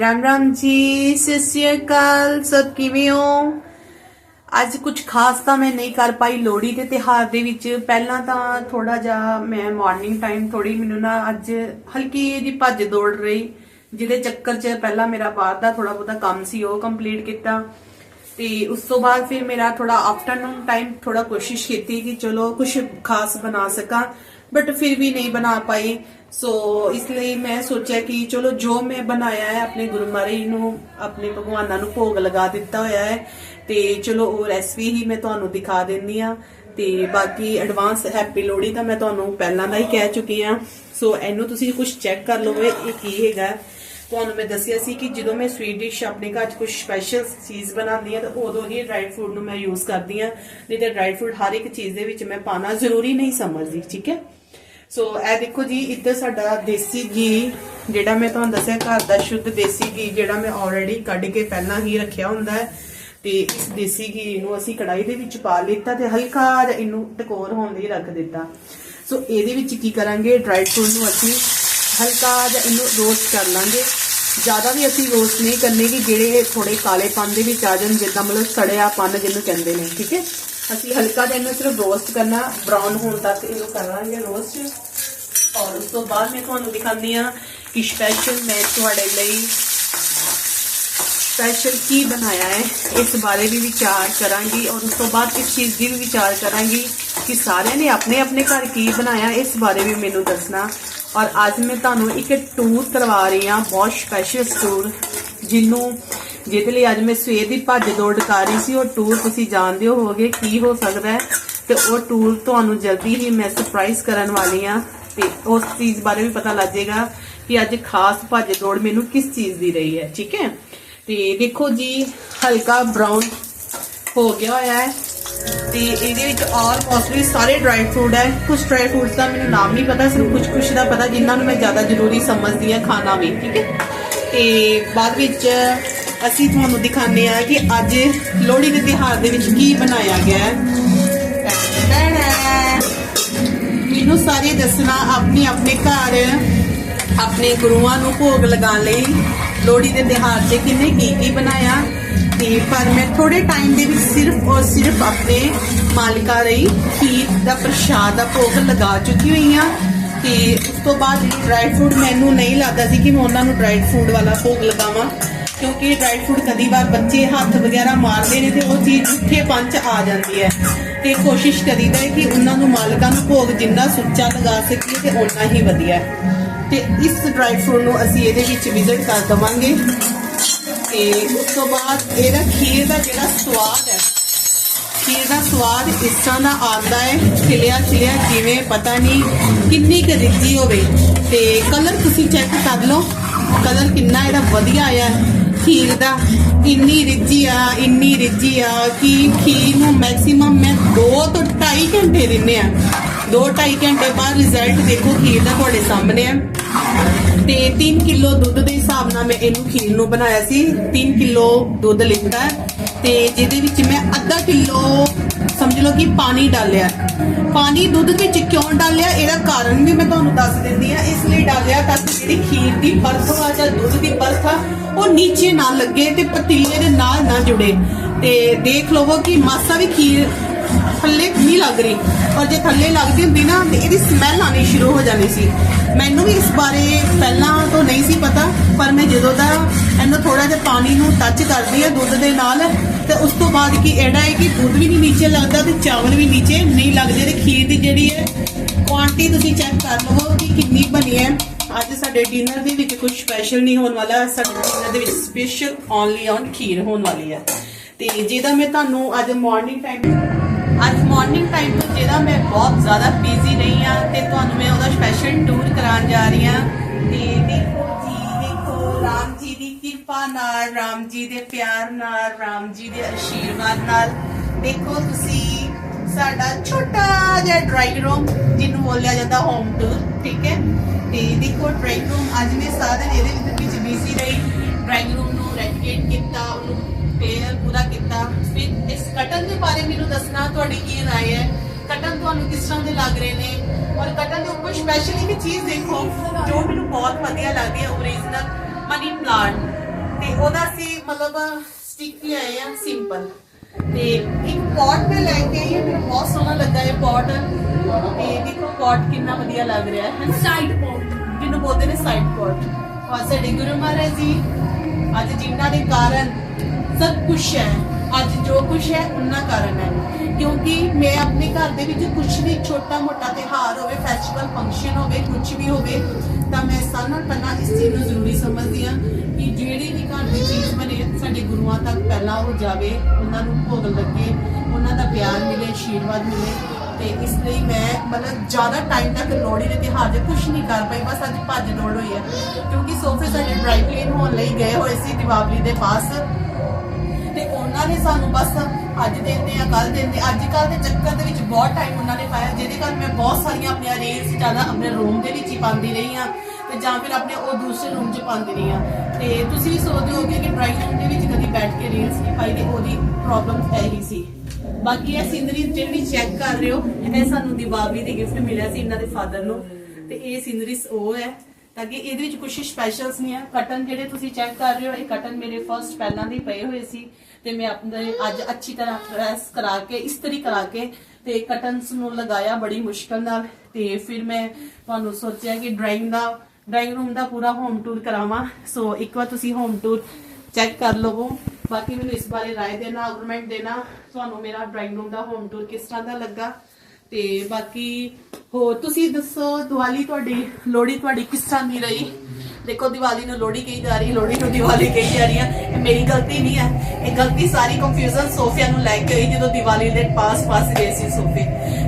ਰਾਮ ਰਾਮ ਜੀ ਸਤਿ ਸ਼੍ਰੀ ਅਕਾਲ ਸਭ ਕਿਵੇਂ ਹੋ ਅੱਜ ਕੁਝ ਖਾਸ ਤਾਂ ਮੈਂ ਨਹੀਂ ਕਰ ਪਾਈ ਲੋਹੜੀ ਦੇ ਤਿਹਾਰ ਦੇ ਵਿੱਚ ਪਹਿਲਾਂ ਤਾਂ ਥੋੜਾ ਜਿਹਾ ਮੈਂ ਮਾਰਨਿੰਗ ਟਾਈਮ ਥੋੜੀ ਮੈਨੂੰ ਨਾ ਅੱਜ ਹਲਕੀ ਜਿਹੀ ਭੱਜ ਦੌੜ ਰਹੀ ਜਿਹਦੇ ਚੱਕਰ 'ਚ ਪਹਿਲਾਂ ਮੇਰਾ ਬਾਹਰ ਦਾ ਥੋੜਾ ਬਹੁਤਾ ਕੰਮ ਸੀ ਉਹ ਕੰਪਲੀਟ ਕੀਤਾ ਤੇ ਉਸ ਤੋਂ ਬਾਅਦ ਫਿਰ ਮੇਰਾ ਥੋੜਾ ਆਫਟਰਨੂਨ ਟਾਈਮ ਥੋੜਾ ਕੋਸ਼ਿਸ਼ ਕੀਤੀ ਕਿ ਚਲੋ ਕੁਝ ਖਾਸ ਬਣਾ ਸਕਾਂ ਬਟ ਫਿਰ ਵੀ ਨਹੀਂ ਬਣਾ ਪਾਈ ਸੋ ਇਸ ਲਈ ਮੈਂ ਸੋਚਿਆ ਕਿ ਚਲੋ ਜੋ ਮੈਂ ਬਣਾਇਆ ਹੈ ਆਪਣੇ ਗੁਰੂ ਮਹਾਰਾਜ ਨੂੰ ਆਪਣੇ ਭਗਵਾਨਾਂ ਨੂੰ ਭੋਗ ਲਗਾ ਦਿੱਤਾ ਹੋਇਆ ਹੈ ਤੇ ਚਲੋ ਉਹ ਰੈਸਪੀ ਹੀ ਮੈਂ ਤੁਹਾਨੂੰ ਦਿਖਾ ਦਿੰਦੀ ਆ ਤੇ ਬਾਕੀ ਐਡਵਾਂਸ ਹੈਪੀ ਲੋਹੜੀ ਤਾਂ ਮੈਂ ਤੁਹਾਨੂੰ ਪਹਿਲਾਂ ਦਾ ਹੀ ਕਹਿ ਚੁੱਕੀ ਆ ਸੋ ਇਹਨੂੰ ਤੁਸੀਂ ਕੁਝ ਚੈੱਕ ਕਰ ਲਓਗੇ ਇਹ ਕੀ ਹੈਗਾ ਤੁਹਾਨੂੰ ਮੈਂ ਦੱਸਿਆ ਸੀ ਕਿ ਜਦੋਂ ਮੈਂ ਸਵੀਟ ਡਿਸ਼ ਆਪਣੇ ਘਰ 'ਚ ਕੁਝ ਸਪੈਸ਼ਲ ਚੀਜ਼ ਬਣਾਉਂਦੀ ਆ ਤਾਂ ਉਦੋਂ ਹੀ ਡਰਾਈ ਫਰੂਟ ਨੂੰ ਮੈਂ ਯੂਜ਼ ਕਰਦੀ ਆ ਨਹੀਂ ਤਾਂ ਡਰਾਈ ਫਰੂਟ ਹਰ ਇੱਕ ਚੀਜ਼ ਦੇ ਵਿੱਚ ਮੈਂ ਪਾਣਾ ਜ਼ਰੂਰੀ ਨਹੀਂ ਸਮਝਦੀ ਠੀਕ ਹੈ ਸੋ ਇਹ ਦੇਖੋ ਜੀ, ਇੱਧਰ ਸਾਡਾ ਦੇਸੀ ਘੀ, ਜਿਹੜਾ ਮੈਂ ਤੁਹਾਨੂੰ ਦੱਸਿਆ ਘਰ ਦਾ ਸ਼ੁੱਧ ਦੇਸੀ ਘੀ, ਜਿਹੜਾ ਮੈਂ ਆਲਰੇਡੀ ਕੱਢ ਕੇ ਪਹਿਲਾਂ ਹੀ ਰੱਖਿਆ ਹੁੰਦਾ ਹੈ। ਤੇ ਇਸ ਦੇਸੀ ਘੀ ਨੂੰ ਅਸੀਂ ਕੜਾਈ ਦੇ ਵਿੱਚ ਪਾ ਲਿੱਤਾ ਤੇ ਹਲਕਾ ਜਿਹਾ ਇਹਨੂੰ ਟਕੋਰ ਹੋਣ ਲਈ ਰੱਖ ਦਿੱਤਾ। ਸੋ ਇਹਦੇ ਵਿੱਚ ਕੀ ਕਰਾਂਗੇ ਡਰਾਈ ਫਰੂਟ ਨੂੰ ਅਸੀਂ ਹਲਕਾ ਜਿਹਾ ਇਹਨੂੰ ਰੋਸਟ ਕਰ ਲਾਂਗੇ। ਜ਼ਿਆਦਾ ਵੀ ਅਸੀਂ ਰੋਸਟ ਨਹੀਂ ਕਰਨੇ ਕਿ ਜਿਹੜੇ ਥੋੜੇ ਕਾਲੇ ਪਨ ਦੇ ਵਿੱਚ ਆ ਜਾਣ, ਜਿੱਦਾਂ ਮਤਲਬ ਸੜਿਆ ਪਨ ਜਿਹਨੂੰ ਕਹਿੰਦੇ ਨੇ, ਠੀਕ ਹੈ? ਅਸੀਂ ਹਲਕਾ ਜਿਹਾ ਇਹਨੂੰ ਸਿਰਫ ਰੋਸਟ ਕਰਨਾ ਬ੍ਰਾਊਨ ਹੋਣ ਤੱਕ ਇਹਨੂੰ ਕਰਾਂਗੇ ਰੋਸਟ ਔਰ ਉਸ ਤੋਂ ਬਾਅਦ ਮੈਂ ਤੁਹਾਨੂੰ ਦਿਖਾਉਂਦੀ ਆ ਕਿ ਸਪੈਸ਼ਲ ਮੈਂ ਤੁਹਾਡੇ ਲਈ ਸਪੈਸ਼ਲ ਕੀ ਬਣਾਇਆ ਹੈ, ਇਸ ਬਾਰੇ ਵੀ ਵਿਚਾਰ ਕਰਾਂਗੀ ਔਰ ਉਸ ਤੋਂ ਬਾਅਦ ਇਸ ਚੀਜ਼ ਦੀ ਵੀ ਵਿਚਾਰ ਕਰਾਂਗੀ ਕਿ ਸਾਰਿਆਂ ਨੇ ਆਪਣੇ ਆਪਣੇ ਘਰ ਕੀ ਬਣਾਇਆ, ਇਸ ਬਾਰੇ ਵੀ ਮੈਨੂੰ ਦੱਸਣਾ। ਔਰ ਅੱਜ ਮੈਂ ਤੁਹਾਨੂੰ ਇੱਕ ਟੂਰ ਕਰਵਾ ਰਹੀ ਹਾਂ, ਬਹੁਤ ਸਪੈਸ਼ਲ ਟੂਰ ਜਿਹਨੂੰ ਜਿਹਦੇ ਲਈ ਅੱਜ ਮੈਂ ਸਵੇਰ ਦੀ ਭੱਜ ਦੌੜ ਕਰ ਰਹੀ ਸੀ। ਉਹ ਟੂਰ ਤੁਸੀਂ ਜਾਣਦੇ ਹੋਗੇ ਕੀ ਹੋ ਸਕਦਾ ਹੈ। ਤੇ ਉਹ ਟੂਰ ਤੁਹਾਨੂੰ ਜਲਦੀ ਹੀ ਮੈਂ ਸਰਪ੍ਰਾਈਜ਼ ਕਰਨ ਵਾਲੀ ਹਾਂ। ਉਸ ਚੀਜ਼ ਬਾਰੇ ਵੀ ਪਤਾ ਲੱਗ ਜਾਏਗਾ ਕਿ ਅੱਜ ਖਾਸ ਭੱਜ ਦੌੜ ਮੈਨੂੰ ਕਿਸ ਚੀਜ਼ ਦੀ ਰਹੀ ਹੈ, ਠੀਕ ਹੈ? ਤੇ ਦੇਖੋ ਜੀ, ਹਲਕਾ ਬ੍ਰਾਊਨ ਹੋ ਗਿਆ ਹੋਇਆ ਹੈ ਤੇ ਇਹਦੇ ਵਿੱਚ ਆਲਮੋਸਟ ਵੀ ਸਾਰੇ ਡਰਾਈ ਫਰੂਟ ਹੈ। ਕੁਝ ਡਰਾਈ ਫਰੂਟਸ ਦਾ ਮੈਨੂੰ ਨਾਮ ਨਹੀਂ ਪਤਾ, ਸਿਰਫ ਕੁਝ ਕੁਝ ਦਾ ਪਤਾ, ਜਿਨ੍ਹਾਂ ਨੂੰ ਮੈਂ ਜ਼ਿਆਦਾ ਜ਼ਰੂਰੀ ਸਮਝਦੀ ਹਾਂ ਖਾਣਾ ਵੀ, ਠੀਕ ਹੈ? ਤੇ ਬਾਅਦ ਵਿੱਚ ਅਸੀਂ ਤੁਹਾਨੂੰ ਦਿਖਾਉਂਦੇ ਆ ਕਿ ਅੱਜ ਲੋਹੜੀ ਦੇ ਤਿਉਹਾਰ ਦੇ ਵਿੱਚ ਕੀ ਬਣਾਇਆ ਗਿਆ ਹੈ। ਮੈਨੂੰ ਸਾਰੇ ਦੱਸਣਾ, ਆਪਣੇ ਆਪਣੇ ਘਰ, ਆਪਣੇ ਗੁਰੂਆਂ ਨੂੰ ਭੋਗ ਲਗਾਉਣ ਲਈ ਲੋਹੜੀ ਦੇ ਤਿਉਹਾਰ ਤੇ ਕਿੰਨੇ ਕੀ ਕੀ ਬਣਾਇਆ। ਤੇ ਪਰ ਮੈਂ ਥੋੜੇ ਟਾਈਮ ਦੇ ਵਿੱਚ ਸਿਰਫ ਔਰ ਸਿਰਫ ਆਪਣੇ ਮਾਲਕਾ ਲਈ ਖੀਰ ਦਾ ਪ੍ਰਸ਼ਾਦ ਦਾ ਭੋਗ ਲਗਾ ਚੁੱਕੀ ਹੋਈ ਹਾਂ। ਤੇ ਉਸ ਤੋਂ ਬਾਅਦ ਡਰਾਈ ਫਰੂਟ ਮੈਨੂੰ ਨਹੀਂ ਲੱਗਦਾ ਸੀ ਕਿ ਮੈਂ ਉਹਨਾਂ ਨੂੰ ਡਰਾਈ ਫਰੂਟ ਵਾਲਾ ਭੋਗ ਲਗਾਵਾਂ। ਕਿਉਂਕਿ ਡਰਾਈ ਫਰੂਟ ਕਦੀ ਵਾਰ ਬੱਚੇ ਹੱਥ ਵਗੈਰਾ ਮਾਰਦੇ ਨੇ ਤੇ ਉਹ ਚੀਜ਼ ਉੱਥੇ ਪੰਚ ਆ ਜਾਂਦੀ ਹੈ। ਤੇ ਕੋਸ਼ਿਸ਼ ਕਰੀਦਾ ਹੈ ਕਿ ਉਹਨਾਂ ਨੂੰ ਮਾਲਕਾਂ ਨੂੰ ਭੋਗ ਜਿੰਨਾ ਸੁੱਚਾ ਲਗਾ ਸਕੀਏ ਤੇ ਓਨਾ ਹੀ ਵਧੀਆ ਹੈ। ਤੇ ਇਸ ਡਰਾਈ ਫਰੂਟ ਨੂੰ ਅਸੀਂ ਇਹਦੇ ਵਿੱਚ ਵਿਜ਼ਿਟ ਕਰ ਦਵਾਂਗੇ। ਤੇ ਉਸ ਤੋਂ ਬਾਅਦ ਇਹਦਾ ਖੀਰ ਦਾ ਜਿਹੜਾ ਸਵਾਦ ਹੈ, ਖੀਰ ਦਾ ਸਵਾਦ ਇਸ ਤਰ੍ਹਾਂ ਦਾ ਆਉਂਦਾ ਹੈ, ਖਿਲਿਆ ਖਿਲਿਆ ਜਿਵੇਂ ਪਤਾ ਨਹੀਂ ਕਿੰਨੀ ਕੁ ਰਿੱਝੀ ਹੋਵੇ। ਤੇ ਕਲਰ ਤੁਸੀਂ ਚੈੱਕ ਕਰ ਲਓ। ਕਲਰ ਕਿੰਨਾ ਇਹਦਾ ਵਧੀਆ ਆਇਆ ਹੈ। ਖੀਰ ਦਾ ਇੰਨੀ ਰਿੱਝੀ ਆ ਇੰਨੀ ਰਿੱਝੀ ਆ ਕਿ ਖੀਰ ਨੂੰ ਮੈਕਸਿਮਮ ਮੈਂ 2 ਤੋਂ 2.5 ਘੰਟੇ ਦਿੰਨੇ ਆ। 2.5 ਘੰਟੇ ਬਾਅਦ ਰਿਜ਼ਲਟ ਦੇਖੋ ਖੀਰ ਦਾ ਤੁਹਾਡੇ ਸਾਹਮਣੇ ਆ। ਤੇ 3 ਕਿਲੋ ਦੁੱਧ ਦੇ ਹਿਸਾਬ ਨਾਲ ਮੈਂ ਇਹਨੂੰ ਖੀਰ ਨੂੰ ਬਣਾਇਆ ਸੀ। 3 ਕਿਲੋ ਦੁੱਧ ਲਿੱਤਾ ਹੈ ਤੇ ਜਿਹਦੇ ਵਿੱਚ ਮੈਂ ਅੱਧਾ ਕਿਲੋ, ਸਮਝ ਲਓ ਕਿ ਪਾਣੀ ਡਾਲਿਆ ਪਾਣੀ ਦੁੱਧ ਵਿੱਚ ਕਿਉਂ ਡਾਲਿਆ? ਇਹਦਾ ਕਾਰਨ ਵੀ ਮੈਂ ਤੁਹਾਨੂੰ ਦੱਸ ਦਿੰਦੀ ਆ ਇਸ ਲਈ ਡਾਲਿਆ ਤਾਂ ਕਿ ਜਿਹੜੀ ਖੀਰ ਦੀ ਬਰਫ਼ ਆ ਜਾਂ ਦੁੱਧ ਦੀ ਨੀਚੇ ਨਾ ਲੱਗੇ ਤੇ ਪਤੀਲੇ ਦੇ ਨਾਲ ਨਾ ਜੁੜੇ। ਤੇ ਦੇਖ ਲਵੋ ਕਿ ਮਾਸਾ ਵੀ ਖੀਰ ਥੱਲੇ ਨਹੀਂ ਲੱਗ ਰਹੀ। ਔਰ ਜੇ ਥੱਲੇ ਲੱਗਦੀ ਹੁੰਦੀ ਨਾ, ਤੇ ਇਹਦੀ ਸਮੈਲ ਆਣੀ ਸ਼ੁਰੂ ਹੋ ਜਾਣੀ ਸੀ। ਮੈਨੂੰ ਵੀ ਇਸ ਬਾਰੇ ਪਹਿਲਾਂ ਤੋਂ ਨਹੀਂ ਸੀ ਪਤਾ, ਪਰ ਮੈਂ ਜਦੋਂ ਦਾ ਇਹਨੂੰ ਥੋੜਾ ਜਿਹਾ ਪਾਣੀ ਨੂੰ ਟੱਚ ਕਰਦੀ ਆ ਦੁੱਧ ਦੇ ਨਾਲ, ਤੇ ਉਸ ਤੋਂ ਬਾਅਦ ਕੀ ਇਹੜਾ ਹੈ ਕਿ ਦੁੱਧ ਵੀ ਨਹੀਂ ਨੀਚੇ ਲੱਗਦਾ ਤੇ ਚਾਵਲ ਵੀ ਨੀਚੇ ਨਹੀਂ ਲੱਗਦੇ ਤੇ ਖੀਰ ਦੀ ਜਿਹੜੀ ਹੈ ਕੁਆਂਟੀ ਤੁਸੀਂ ਚੈੱਕ ਕਰ ਲਵੋ ਕਿ ਕਿੰਨੀ ਬਣੀ ਹੈ। ਅੱਜ ਸਾਡੇ ਡਿਨਰ ਦੇ ਵਿੱਚ ਕੁਝ ਸਪੈਸ਼ਲ ਨਹੀਂ ਹੋਣ ਵਾਲਾ, ਸਾਡੇ ਡਿਨਰ ਦੇ ਵਿੱਚ ਸਪੈਸ਼ਲ ਓਨਲੀ ਔਨ ਖੀਰ ਹੋਣ ਵਾਲੀ ਹੈ ਤੇ ਜਿਹਦਾ ਮੈਂ ਤੁਹਾਨੂੰ ਅੱਜ ਮਾਰਨਿੰਗ ਟਾਈਮ ਅੱਜ ਮਾਰਨਿੰਗ ਟਾਈਮ ਤੋਂ ਜਿਹੜਾ ਮੈਂ ਬਹੁਤ ਜ਼ਿਆਦਾ ਬਿਜ਼ੀ ਰਹੀ ਹਾਂ ਤੇ ਤੁਹਾਨੂੰ ਮੈਂ ਉਹਦਾ ਸਪੈਸ਼ਲ ਟੂਰ ਕਰਾਉਣ ਜਾ ਰਹੀ ਹਾਂ ਤੇ ਦੇਖੋ ਜੀ, ਦੇਖੋ, ਰਾਮ ਜੀ ਦੀ ਕਿਰਪਾ ਨਾਲ, ਰਾਮ ਜੀ ਦੇ ਪਿਆਰ ਨਾਲ, ਰਾਮ ਜੀ ਦੇ ਆਸ਼ੀਰਵਾਦ ਨਾਲ। ਦੇਖੋ ਤੁਸੀਂ, ਸਾਡਾ ਛੋਟਾ ਜਿਹਾ ਡਰਾਈਵ ਰੂਮ ਜਿਹਨੂੰ ਬੋਲਿਆ ਜਾਂਦਾ ਹੋਮ ਟੂਰ ਠੀਕ ਹੈ? ਤੇ ਦੇਖੋ ਡਰਾਈਵ ਰੂਮ ਅੱਜ ਮੈਂ ਸਾਰਾ ਦਿਨ ਇਹਦੇ ਵਿੱਚ ਬਿਜ਼ੀ ਰਹੀ ਡਰਾਈਵ ਰੂਮ ਨੂੰ ਰੈਨੋਵੇਟ ਕੀਤਾ ਉਹਨੂੰ ਪੇਅਰ ਪੂਰਾ ਕੀਤਾ ਫਿਰ ਇਸ ਕਟਨ ਦੇ ਬਾਰੇ ਮੈਨੂੰ ਦੱਸਣਾ ਤੁਹਾਡੀ ਕੀ رائے ਹੈ ਕਟਨ ਤੁਹਾਨੂੰ ਕਿਸ ਤਰ੍ਹਾਂ ਦੇ ਲੱਗ ਰਹੇ ਨੇ ਔਰ ਕਟਨ ਦੇ ਉੱਪਰ ਸਪੈਸ਼ਲੀ ਵੀ ਚੀਜ਼ ਦੇਖੋ ਜੋ ਮੈਨੂੰ ਬਹੁਤ ਵਧੀਆ ਲੱਗਦੀ ਹੈ ਓਰੀਜਨਲ ਮਨੀ ਪਲਾਂਟ ਤੇ ਉਹਦਾ ਸੀ ਮਤਲਬ ਸਟਿਕ ਲਿਆਏ ਆ ਸਿੰਪਲ ਤੇ ਇੱਕ ਪੌਟ ਮੈਂ ਲੈ ਕੇ ਆਈ ਹਾਂ, ਮੈਨੂੰ ਬਹੁਤ ਸੋਹਣਾ ਲੱਗਾ ਇਹ ਪੌਟ ਤੇ ਦੇਖੋ ਪੌਟ ਕਿੰਨਾ ਵਧੀਆ ਲੱਗ ਰਿਹਾ ਹੈ। ਸਾਈਡ ਪੌਟ ਜਿਹਨੂੰ ਬੋਲਦੇ ਨੇ ਸਾਈਡ ਪੌਟ ਔਰ ਸਾਡੇ ਗੁਰੂ ਮਹਾਰਾਜ ਜੀ ਅੱਜ ਜਿਨ੍ਹਾਂ ਦੇ ਕਾਰਨ ਸਭ ਕੁਝ ਹੈ। ਅੱਜ ਜੋ ਕੁਝ ਹੈ ਉਹਨਾਂ ਕਾਰਨ ਹੈ। ਕਿਉਂਕਿ ਮੈਂ ਆਪਣੇ ਘਰ ਦੇ ਵਿੱਚ ਕੁਝ ਵੀ ਛੋਟਾ ਮੋਟਾ ਤਿਹਾਰ ਹੋਵੇ ਫੈਸਟੀਵਲ ਫੰਕਸ਼ਨ ਹੋਵੇ ਕੁਝ ਵੀ ਹੋਵੇ ਤਾਂ ਮੈਂ ਨਾਲ ਪਹਿਲਾਂ ਇਸ ਚੀਜ਼ ਨੂੰ ਜ਼ਰੂਰੀ ਸਮਝਦੀ ਹਾਂ ਕਿ ਜਿਹੜੀ ਵੀ ਘਰ ਦੀ ਚੀਜ਼ ਬਣੇ ਸਾਡੇ ਗੁਰੂਆਂ ਤੱਕ ਪਹਿਲਾਂ ਉਹ ਜਾਵੇ ਉਹਨਾਂ ਨੂੰ ਭੋਗ ਲੱਗੇ ਉਹਨਾਂ ਦਾ ਪਿਆਰ ਮਿਲੇ ਆਸ਼ੀਰਵਾਦ ਮਿਲੇ। ਤੇ ਇਸ ਲਈ ਮੈਂ ਮਤਲਬ ਜ਼ਿਆਦਾ ਟਾਈਮ ਤੱਕ ਲੋਹੜੀ ਦੇ ਤਿਉਹਾਰ ਦੇ ਕੁਝ ਨਹੀਂ ਕਰ ਪਾਈ, ਬਸ ਅੱਜ ਭੱਜ ਦੌੜ ਹੋਈ ਹੈ। ਕਿਉਂਕਿ ਸੋਫੇ ਸਾਡੇ ਡਰਾਈ ਕਲੀਨ ਹੋਣ ਲਈ ਗਏ ਹੋਏ ਸੀ ਦੀਵਾਲੀ ਦੇ ਪਾਸ। ਤੇ ਉਹਨਾਂ ਨੇ ਸਾਨੂੰ ਬਸ ਅੱਜ ਦਿੰਦੇ ਆ ਕੱਲ ਦਿੰਦੇ ਅੱਜ ਕੱਲ ਦੇ ਚੱਕਰ ਦੇ ਵਿੱਚ ਬਹੁਤ ਟਾਈਮ ਉਹਨਾਂ ਨੇ ਪਾਇਆ, ਜਿਹਦੇ ਕਾਰਨ ਮੈਂ ਬਹੁਤ ਸਾਰੀਆਂ ਆਪਣੀਆਂ ਰੀਲਸ ਜ਼ਿਆਦਾ ਆਪਣੇ ਰੂਮ ਦੇ ਵਿੱਚ ਹੀ ਪਾਉਂਦੀ ਰਹੀ ਆ ਤੇ ਜਾਂ ਫਿਰ ਆਪਣੇ ਉਹ ਦੂਸਰੇ ਰੂਮ 'ਚ ਪਾਉਂਦੇ ਰਹੀ ਆ। ਤੇ ਤੁਸੀਂ ਵੀ ਸੋਚਦੇ ਹੋਗੇ ਕਿ ਡਰਾਈਂਗ ਰੂਮ ਦੇ ਵਿੱਚ ਕਦੀ ਬੈਠ ਕੇ ਰੀਲਸ ਨਹੀਂ ਪਾਈ ਤੇ ਉਹਦੀ ਪ੍ਰੋਬਲਮ ਇਹੀ ਸੀ। ਬਾਕੀ ਇਹ ਸੀਨਰੀ ਜਿਹੜੀ ਚੈੱਕ ਕਰ ਰਹੇ ਹੋ, ਇਹ ਸਾਨੂੰ ਦੀਵਾਲੀ ਦੇ ਗਿਫਟ ਮਿਲਿਆ ਸੀ ਇਹਨਾਂ ਦੇ ਫਾਦਰ ਨੂੰ। ਤੇ ਇਹ ਸੀਨਰੀਜ਼ ਉਹ ਹੈ, ਤਾਂ ਕਿ ਇਹਦੇ ਵਿੱਚ ਕੁਝ ਸਪੈਸ਼ਲਸ ਨਹੀਂ ਹੈ ਕਟਨ ਜਿਹੜੇ ਤੁਸੀਂ ਚੈੱਕ ਕਰ ਰਹੇ ਹੋ, ਇਹ ਕਟਨ ਮੇਰੇ ਫਰਸਟ ਪਹਿਲਾਂ ਦੇ ਪਏ ਹੋਏ ਸੀ। ਤੇ ਮੈਂ ਆਪਣੇ ਅੱਜ ਅੱਛੀ ਤਰ੍ਹਾਂ ਪ੍ਰੈਸ ਕਰਾ ਕੇ, ਇਸਤਰੀ ਕਰਾ ਕੇ ਤੇ ਕਟਨਸ ਨੂੰ ਲਗਾਇਆ ਬੜੀ ਮੁਸ਼ਕਲ ਨਾਲ। ਤੇ ਫਿਰ ਮੈਂ ਤੁਹਾਨੂੰ ਸੋਚਿਆ ਕਿ ਡਰਾਇੰਗ ਦਾ ਡਰਾਇੰਗ ਰੂਮ ਦਾ ਪੂਰਾ ਹੋਮ ਟੂਰ ਕਰਾਵਾਂ। ਸੋ ਇੱਕ ਵਾਰ ਤੁਸੀਂ ਹੋਮ ਟੂਰ ਚੈੱਕ ਕਰ ਲਵੋ। ਬਾਕੀ ਮੈਨੂੰ ਇਸ ਬਾਰੇ ਰਾਏ ਦੇਣਾ ਆਰਗੂਮੈਂਟ ਦੇਣਾ। ਤੁਹਾਨੂੰ ਮੇਰਾ ਡਰਾਇੰਗ ਰੂਮ ਦਾ ਹੋਮ ਟੂਰ ਕਿਸ ਤਰ੍ਹਾਂ ਦਾ ਲੱਗਾ। ਤੇ ਬਾਕੀ ਹੋਰ ਤੁਸੀਂ ਦੱਸੋ, ਦੀਵਾਲੀ ਤੁਹਾਡੀ, ਲੋਹੜੀ ਤੁਹਾਡੀ ਕਿਸ ਤਰ੍ਹਾਂ ਦੀ ਰਹੀ? ਦੇਖੋ, ਦੀਵਾਲੀ ਨੂੰ ਲੋਹੜੀ ਕਹੀ ਜਾ ਰਹੀ, ਲੋਹੜੀ ਨੂੰ ਦੀਵਾਲੀ ਕਹੀ ਜਾ ਰਹੀ ਹੈ ਇਹ ਮੇਰੀ ਗਲਤੀ ਨਹੀਂ ਹੈ ਇਹ ਗਲਤੀ ਸਾਰੀ ਕੰਫਿਊਜ਼ਨ ਸੋਫੀਆ ਨੂੰ ਲੈ ਕੇ ਹੋਈ ਜਦੋਂ ਦੀਵਾਲੀ ਦੇ ਪਾਸ ਪਾਸ ਗਏ ਸੀ ਸੋਫੇ।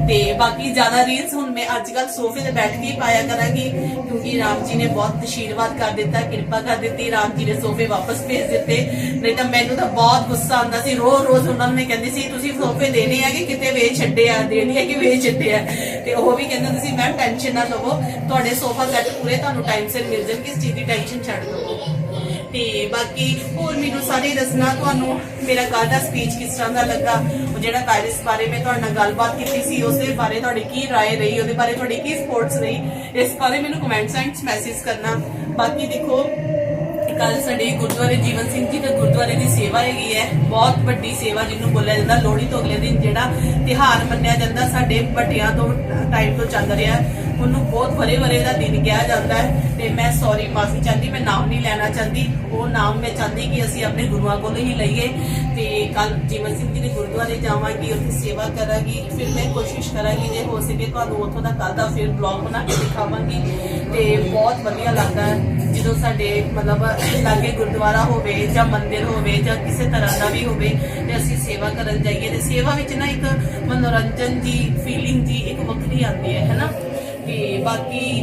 ਤੇ ਬਾਕੀ ਜ਼ਿਆਦਾ ਰੀਲਸ ਹੁਣ ਮੈਂ ਅੱਜ ਕੱਲ ਸੋਫੇ ਤੇ ਬੈਠ ਕੇ ਪਾਇਆ ਕਰਾਂਗੀ, ਕਿਉਂਕਿ ਰਾਮ ਜੀ ਨੇ ਬਹੁਤ ਆਸ਼ੀਰਵਾਦ ਕਰ ਦਿੱਤਾ, ਕਿਰਪਾ ਕਰ ਦਿੱਤੀ, ਰਾਮ ਜੀ ਨੇ ਸੋਫੇ ਵਾਪਸ ਭੇਜ ਦਿੱਤੇ। ਨਹੀਂ ਤਾਂ ਮੈਨੂੰ ਤਾਂ ਬਹੁਤ ਗੁੱਸਾ ਆਉਂਦਾ ਸੀ। ਰੋਜ਼ ਰੋਜ਼ ਉਹਨਾਂ ਨੂੰ ਮੈਂ ਕਹਿੰਦੀ ਸੀ, ਤੁਸੀਂ ਸੋਫੇ ਦੇਣੇ ਆ ਕਿ ਕਿਤੇ ਵੇਚ ਛੱਡੇ ਆ? ਦੇਣੇ ਆ ਕਿ ਵੇਚ ਛੱਡੇ ਆ? ਤੇ ਉਹ ਵੀ ਕਹਿੰਦੇ ਤੁਸੀਂ ਮੈਮ, ਟੈਨਸ਼ਨ ਨਾ ਲਵੋ। ਤੁਹਾਡੇ ਸੋਫਾ ਸੈੱਟ ਪੂਰੇ ਤੁਹਾਨੂੰ ਟਾਈਮ ਸਿਰ ਮਿਲ ਜਾਣਗੇ, ਇਸ ਚੀਜ਼ ਦੀ ਟੈਨਸ਼ਨ ਛੱਡ ਦਿਓ ਤੇ ਬਾਕੀ ਹੋਰ ਮੈਨੂੰ ਸਾਰੇ ਦੱਸਣਾ ਤੁਹਾਨੂੰ ਮੇਰਾ ਕੱਲ ਦਾ ਸਪੀਚ ਕਿਸ ਤਰ੍ਹਾਂ ਦਾ ਲੱਗਾ ਉਹ ਜਿਹੜਾ ਕਾਇਰਸ ਬਾਰੇ ਮੈਂ ਤੁਹਾਡੇ ਨਾਲ ਗੱਲਬਾਤ ਕੀਤੀ ਸੀ ਉਸ ਦੇ ਬਾਰੇ ਤੁਹਾਡੀ ਕੀ رائے ਰਹੀ ਉਹਦੇ ਬਾਰੇ ਤੁਹਾਡੀ ਕੀ ਸਪੋਰਟਸ ਰਹੀ ਇਸ ਬਾਰੇ ਮੈਨੂੰ ਕਮੈਂਟ ਸਾਈਂਸ ਮੈਸੇਜ ਕਰਨਾ ਬਾਕੀ ਦੇਖੋ ਕੱਲ ਸਾਡੇ ਗੁਰਦੁਆਰੇ ਜੀਵਨ ਸਿੰਘ ਜੀ ਦੇ ਗੁਰਦੁਆਰੇ ਦੀ ਸੇਵਾ ਹੈਗੀ ਹੈ ਬਹੁਤ ਵੱਡੀ ਸੇਵਾ ਜਿਹਨੂੰ ਬੋਲਿਆ ਜਾਂਦਾ ਲੋਹੜੀ ਤੋਂ ਅਗਲੇ ਦਿਨ ਜਿਹੜਾ ਤਿਹਾਰ ਮੰਨਿਆ ਜਾਂਦਾ ਸਾਡੇ ਵੱਡਿਆਂ ਤੋਂ ਟਾਈਮ ਤੋਂ ਚੱਲ ਰਿਹਾ ਉਹਨੂੰ ਬਹੁਤ ਵਰੇ ਵਰੇ ਦਾ ਦਿਨ ਕਿਹਾ ਜਾਂਦਾ ਹੈ ਤੇ ਮੈਂ ਸੌਰੀ ਮਾਫੀ ਚਾਹੁੰਦੀ, ਮੈਂ ਨਾਮ ਨਹੀਂ ਲੈਣਾ ਚਾਹੁੰਦੀ। ਉਹ ਨਾਮ ਮੈਂ ਚਾਹੁੰਦੀ ਕਿ ਅਸੀਂ ਆਪਣੇ ਗੁਰੂਆਂ ਕੋਲੋਂ ਹੀ ਲਈਏ ਤੇ ਕੱਲ ਜੀਵਨ ਸਿੰਘ ਜੀ ਦੇ ਗੁਰਦੁਆਰੇ ਜਾਵਾਂਗੀ, ਉੱਥੇ ਸੇਵਾ ਕਰਾਂਗੀ, ਫਿਰ ਮੈਂ ਕੋਸ਼ਿਸ਼ ਕਰਾਂਗੀ ਜੇ ਹੋ ਸਕੇ ਤੁਹਾਨੂੰ ਉੱਥੋਂ ਦਾ ਕੱਲ ਦਾ ਫਿਰ ਬਲੌਗ ਬਣਾ ਕੇ ਦਿਖਾਵਾਂਗੀ ਤੇ ਬਹੁਤ ਵਧੀਆ ਲੱਗਦਾ ਹੈ। ਜਦੋਂ ਸਾਡੇ ਮਤਲਬ ਲਾਗੇ ਗੁਰਦੁਆਰਾ ਹੋਵੇ ਜਾਂ ਮੰਦਿਰ ਹੋਵੇ ਜਾਂ ਕਿਸੇ ਤਰ੍ਹਾਂ ਦਾ ਵੀ ਹੋਵੇ ਤੇ ਅਸੀਂ ਸੇਵਾ ਕਰਨ ਜਾਈਏ ਤੇ ਸੇਵਾ ਵਿੱਚ ਨਾ ਇੱਕ ਮਨੋਰੰਜਨ ਦੀ ਫੀਲਿੰਗ ਜੀ ਇੱਕ ਵੱਖਰੀ ਆਉਂਦੀ ਹੈ ਹੈਨਾ ਤੇ ਬਾਕੀ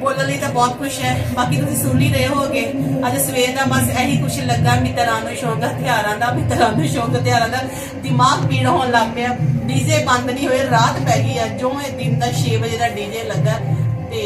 ਬੋਲਣ ਲਈ ਤਾਂ ਬਹੁਤ ਕੁਝ ਹੈ। ਬਾਕੀ ਤੁਸੀਂ ਸੁਣ ਹੀ ਰਹੇ ਹੋਗੇ ਅੱਜ ਸਵੇਰ ਦਾ ਬਸ ਇਹੀ ਕੁਝ ਲੱਗਾ, ਮਿੱਤਰਾਂ ਨੂੰ ਸ਼ੌਂਕ ਹਥਿਆਰਾਂ ਦਾ, ਮਿੱਤਰਾਂ ਨੂੰ ਸ਼ੌਂਕ ਹਥਿਆਰਾਂ ਦਾ। ਦਿਮਾਗ ਪੀੜ ਹੋਣ ਲੱਗ ਪਿਆ। ਡੀਜੇ ਬੰਦ ਨਹੀਂ ਹੋਏ, ਰਾਤ ਪੈ ਗਈ ਆ ਜੋ ਇਹ ਦਿਨ ਦਾ 6 ਵਜੇ ਦਾ ਡੀਜੇ ਲੱਗਾ। ਤੇ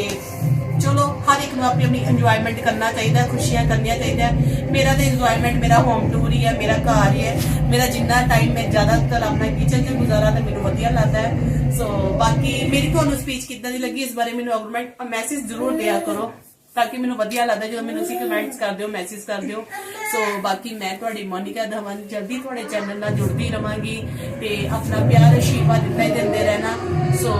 ਚਲੋ, ਹਰ ਇੱਕ ਨੂੰ ਆਪਣੀ ਆਪਣੀ ਇੰਜੋਇਮੈਂਟ ਕਰਨਾ ਚਾਹੀਦਾ, ਖੁਸ਼ੀਆਂ ਕਰਨੀਆਂ ਚਾਹੀਦਾ ਮੇਰਾ ਤਾਂ ਇੰਜੋਇਮੈਂਟ ਮੇਰਾ ਹੋਮ ਟੂਰ ਹੀ ਹੈ, ਮੇਰਾ ਘਰ ਹੀ ਹੈ। ਮੇਰਾ ਜਿੰਨਾ ਟਾਈਮ ਮੈਂ ਜ਼ਿਆਦਾਤਰ ਆਪਣਾ ਕਿਚਨ 'ਚ ਗੁਜ਼ਾਰਾ ਤਾਂ ਮੈਨੂੰ ਵਧੀਆ ਲੱਗਦਾ ਹੈ। ਸੋ ਬਾਕੀ ਮੇਰੀ ਤੁਹਾਨੂੰ ਸਪੀਚ ਕਿੱਦਾਂ ਦੀ ਲੱਗੀ ਇਸ ਬਾਰੇ ਮੈਨੂੰ ਆਰਗੂਮੈਂਟ ਮੈਸੇਜ ਜ਼ਰੂਰ ਦਿਆ ਕਰੋ, ਤਾਂ ਕਿ ਮੈਨੂੰ ਵਧੀਆ ਲੱਗਦਾ ਜਦੋਂ ਮੈਨੂੰ ਤੁਸੀਂ ਕਮੈਂਟਸ ਕਰਦੇ ਹੋ ਮੈਸੇਜ ਕਰਦੇ ਹੋ। ਸੋ ਬਾਕੀ ਮੈਂ ਤੁਹਾਡੀ ਮੋਨਿਕਾ ਧਵਨ ਜਲਦੀ ਤੁਹਾਡੇ ਚੈਨਲ ਨਾਲ ਜੁੜਦੀ ਰਵਾਂਗੀ ਤੇ ਆਪਣਾ ਪਿਆਰ ਆਸ਼ੀਰਵਾਦ ਦਿੱਤਾ ਹੀ ਦਿੰਦੇ ਰਹਿਣਾ। ਸੋ